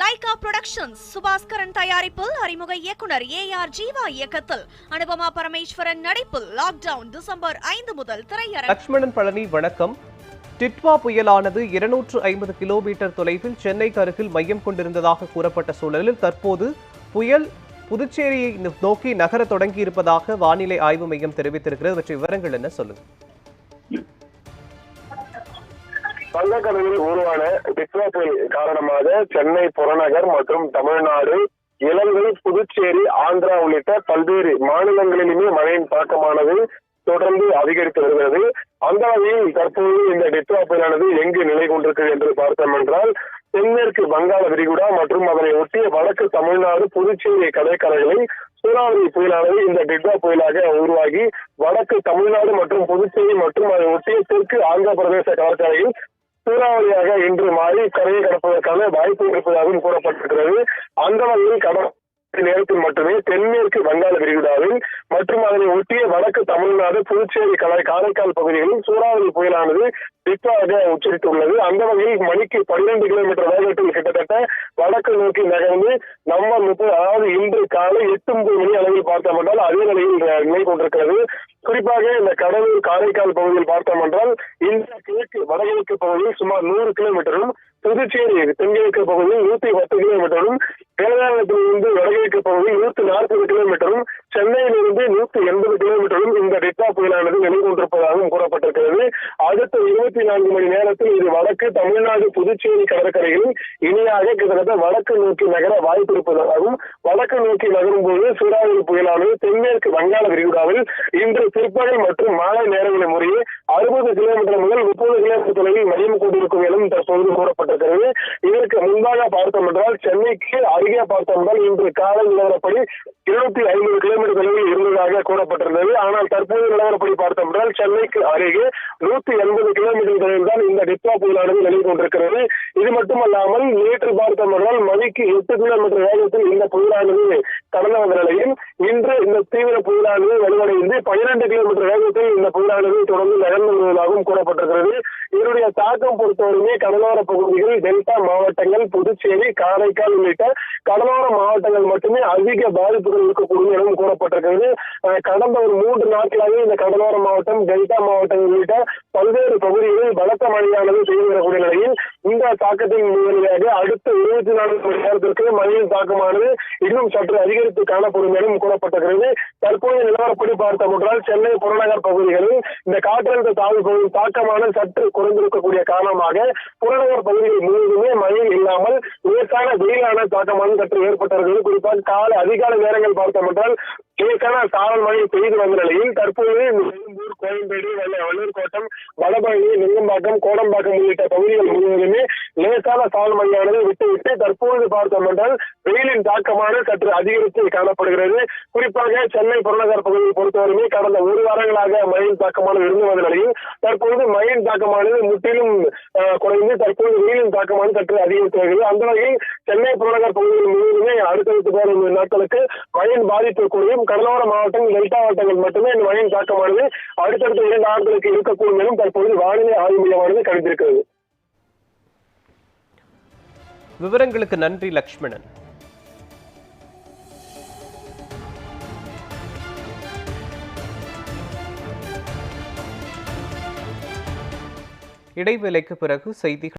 Lyca productions Subaskaran தயாரிப்பில் அறிமுக இயக்குனர் ஏ ஆர் ஜீவா இயக்கத்தில் அனுபமா பரமேஸ்வரன் நடிப்பில் லாக்டவுன் டிசம்பர் ஐந்து முதல் திரையரங்கு. லட்சுமணன் பழனி வணக்கம். டிட்வா புயலானது இருநூற்று ஐம்பது கிலோமீட்டர் தொலைவில் சென்னைக்கு அருகில் மையம் கொண்டிருந்ததாக கூறப்பட்ட சூழலில் தற்போது புயல் புதுச்சேரியை நோக்கி நகர தொடங்கி இருப்பதாக வானிலை ஆய்வு மையம் தெரிவித்திருக்கிறது. பற்றிய விவரங்கள் என்ன சொல்லுங்க வங்கக்கடலில் உருவான டிக்வா புயல் காரணமாக சென்னை புறநகர் மற்றும் தமிழ்நாடு இலங்கை புதுச்சேரி ஆந்திரா உள்ளிட்ட பல்வேறு மாநிலங்களிலுமே மழையின் தாக்கமானது தொடர்ந்து அதிகரித்து வருகிறது. அந்த வகையில் தற்போது இந்த டிட்வா புயலானது எங்கு நிலை கொண்டிருக்கிறது என்று பார்த்தோம் என்றால் தென்மேற்கு வங்காள விரிகுடா மற்றும் அதனை ஒட்டிய வடக்கு தமிழ்நாடு புதுச்சேரி கடற்கரைகளில் சூறாவளி புயலானது இந்த டிட்வா புயலாக உருவாகி வடக்கு தமிழ்நாடு மற்றும் புதுச்சேரி மற்றும் அதை ஒட்டிய தெற்கு ஆந்திர பிரதேச கடற்கரையில் சூறாவளியாக இன்று மாறி கரையை கடப்பதற்கான வாய்ப்பு இருப்பதாகவும் கூறப்பட்டிருக்கிறது. அந்த வகையில் கடல் நேரத்தில் மட்டுமே தென்மேற்கு வங்காள விரிகுடாவில் மற்றும் அதனை ஒட்டிய வடக்கு தமிழ்நாடு புதுச்சேரி கலை காரைக்கால் பகுதிகளில் சூறாவளி புயலானது டிப்பாக உச்சரித்துள்ளது. அந்த வகையில் மணிக்கு பன்னிரண்டு கிலோமீட்டர் வேகத்தில் கிட்டத்தட்ட வடக்கு நோக்கி நகர்ந்து நவம்பர் முப்பது அதாவது இன்று காலை எட்டு முப்பது மணி அளவில் பார்த்தோம் என்றால் அதே நிலையில் நிலை கொண்டிருக்கிறது. குறிப்பாக இந்த கடலூர் காரைக்கால் பகுதியில் பார்த்தோம் என்றால் இந்த கிழக்கு வடகிழக்கு பகுதியில் சுமார் நூறு கிலோமீட்டரும் புதுச்சேரி தென்கிழக்கு பகுதியில் நூத்தி பத்து கிலோமீட்டரும் வேதாரத்திலிருந்து வடகிழக்கு பகுதி நூத்தி நாற்பது கிலோமீட்டரும் சென்னையிலிருந்து நூத்தி எண்பது கிலோமீட்டரும் இந்த டெட்டா புயலானது நிலை கொண்டிருப்பதாகவும் கூறப்பட்டிருக்கிறது. அடுத்த இருபத்தி நான்கு மணி நேரத்தில் இது வடக்கு தமிழ்நாடு புதுச்சேரி கடற்கரையில் இணையாக கிட்டத்தட்ட வடக்கு நோக்கி நகர வாய்ப்பு இருப்பதாகவும் வடக்கு நோக்கி நகரும் போது சூறாவளி புயலானது தென்மேற்கு வங்காள விரிகுடாவில் இன்று பிற்பகல் மற்றும் மாலை நேரங்களில் முறையே அறுபது கிலோமீட்டர் முதல் முப்பது கிலோமீட்டர் தொலைவில் மையம் கொண்டிருக்கும் எனவும் தற்போது கூறப்பட்டிருக்கிறது. இதற்கு முன்பாக பார்த்தோம் என்றால் சென்னைக்கு அருகே பார்த்தோம் இன்று காலை நிலவரப்படி இருநூத்தி ஐம்பது கிலோமீட்டர் தொலைவில் இருந்ததாக என கூறப்பட்டிருந்தது. ஆனால் தற்போது நிலவரப்படி பார்த்தோம் என்றால் சென்னைக்கு அருகே நூத்தி எண்பது கிலோமீட்டர் தொலைவில் தான் இந்த டிப்பா புயலானது நிலை கொண்டிருக்கிறது. இது மட்டுமல்லாமல் நேற்று பார்த்தோம் என்றால் மணிக்கு எட்டு கிலோமீட்டர் வேகத்தில் இந்த புயலானது கடந்து வந்த நிலையில் இன்று இந்த தீவிர புயலானது வலுவடைந்து பனிரெண்டு கிலோமீட்டர் வேகத்தில் இந்த புயலானது தொடர்ந்து நகர்ந்து வருவதாகவும் கூறப்பட்டிருக்கிறது. இதனுடைய தாக்கம் பொறுத்தவரையுமே கடலோர பகுதிகள் டெல்டா மாவட்டங்கள் புதுச்சேரி காரைக்கால் உள்ளிட்ட கடலோர மாவட்டங்கள் மட்டுமே அதிக பாதிப்புகள் இருக்கக்கூடும் எனவும் கூறப்பட்டிருக்கிறது. கடந்த ஒரு மூன்று நாட்களாக இந்த கடலோர மாவட்டம் டெல்டா மாவட்டம் உள்ளிட்ட பல்வேறு பகுதிகளில் பலத்த மழையானது பெய்து வரக்கூடிய நிலையில் இந்த தாக்கத்தின் முன்னிலையாக அடுத்த இருபத்தி நான்கு மணி நேரத்திற்கு மழையின் தாக்கமானது இன்னும் சற்று அதிகரித்து காணப்படும் எனவும் கூறப்பட்டிருக்கிறது. தற்போதைய நிலவரப்படி பார்த்தோமென்றால் சென்னை புறநகர் பகுதிகளில் இந்த காற்றழுத்த தாழ்வு பகுதியின் தாக்கமானது சற்று குறைந்திருக்கக்கூடிய காரணமாக புறநகர் பகுதிகள் முழுவதுமே மழை இல்லாமல் லேசான வெயிலான தாக்கமானது சற்று ஏற்பட்டிருக்கிறது. குறிப்பாக காலை அதிகாலை நேரங்கள் பார்த்தோமென்றால் லேசான சாரல் மழை பெய்து வந்த நிலையில் தற்போது கோயம்பேடு வள்ளூர் கோட்டம் வடபழனி நெல்லம்பாக்கம் கோடம்பாக்கம் உள்ளிட்ட பகுதிகள் முழுவதுமே லேசான சாரல் மழையானது விட்டு விட்டு தற்போது பார்த்தோம் என்றால் வெயிலின் தாக்கமான சற்று அதிகரித்து காணப்படுகிறது. குறிப்பாக சென்னை புறநகர் பகுதியை பொறுத்தவரையுமே கடந்த ஒரு வாரங்களாக மழையின் தாக்கமானது இருந்து வந்த நிலையில் தற்போது மழையின் தாக்கமானது முற்றிலும் குறைந்து தற்போது வெயிலின் தாக்கமானது சற்று அதிகரித்து வருகிறது. அந்த வகையில் சென்னை புறநகர் பகுதியில் முழுவதுமே அடுத்தடுத்து வரும் நாட்களுக்கு மழையின் பாதிப்பு கூடியும் கடலோர மாவட்டம் டெல்டா மாவட்டங்கள் மட்டுமே இந்த மழையின் தாக்கமானது அடுத்தடுத்த இரண்டு ஆண்டுகளுக்கு இருக்கக்கூடும் எனும் தற்போது வானிலை ஆய்வு மையமானது கணித்திருக்கிறது. விவரங்களுக்கு நன்றி லக்ஷ்மணன். இடைவேளைக்கு பிறகு செய்திகள்